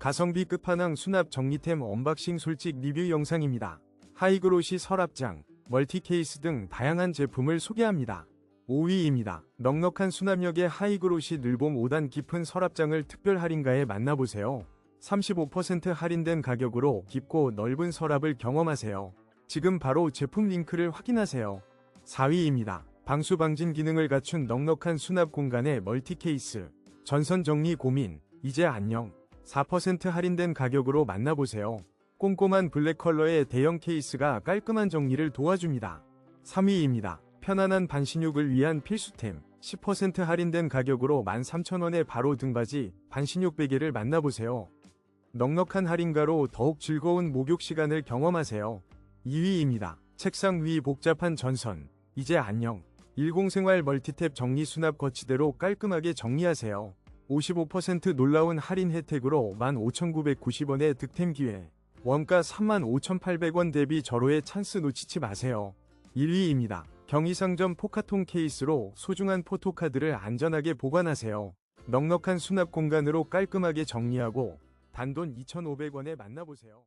가성비 끝판왕 수납 정리템 언박싱 솔직 리뷰 영상입니다. 하이그로시 서랍장, 멀티 케이스 등 다양한 제품을 소개합니다. 5위입니다. 넉넉한 수납력의 하이그로시 늘봄 5단 깊은 서랍장을 특별 할인가에 만나보세요. 35% 할인된 가격으로 깊고 넓은 서랍을 경험하세요. 지금 바로 제품 링크를 확인하세요. 4위입니다. 방수 방진 기능을 갖춘 넉넉한 수납 공간의 멀티 케이스. 전선 정리 고민, 이제 안녕. 4% 할인된 가격으로 만나보세요. 꼼꼼한 블랙 컬러의 대형 케이스가 깔끔한 정리를 도와줍니다. 3위입니다. 편안한 반신욕을 위한 필수템. 10% 할인된 가격으로 13,000원에 바로 등받이 반신욕 베개를 만나보세요. 넉넉한 할인가로 더욱 즐거운 목욕 시간을 경험하세요. 2위입니다. 책상 위 복잡한 전선. 이제 안녕. 10생활 멀티탭 정리 수납 거치대로 깔끔하게 정리하세요. 55% 놀라운 할인 혜택으로 15,990원의 득템 기회. 원가 35,800원 대비 절호의 찬스 놓치지 마세요. 1위입니다. 경희상점 포카통 케이스로 소중한 포토카드를 안전하게 보관하세요. 넉넉한 수납 공간으로 깔끔하게 정리하고 단돈 2,500원에 만나보세요.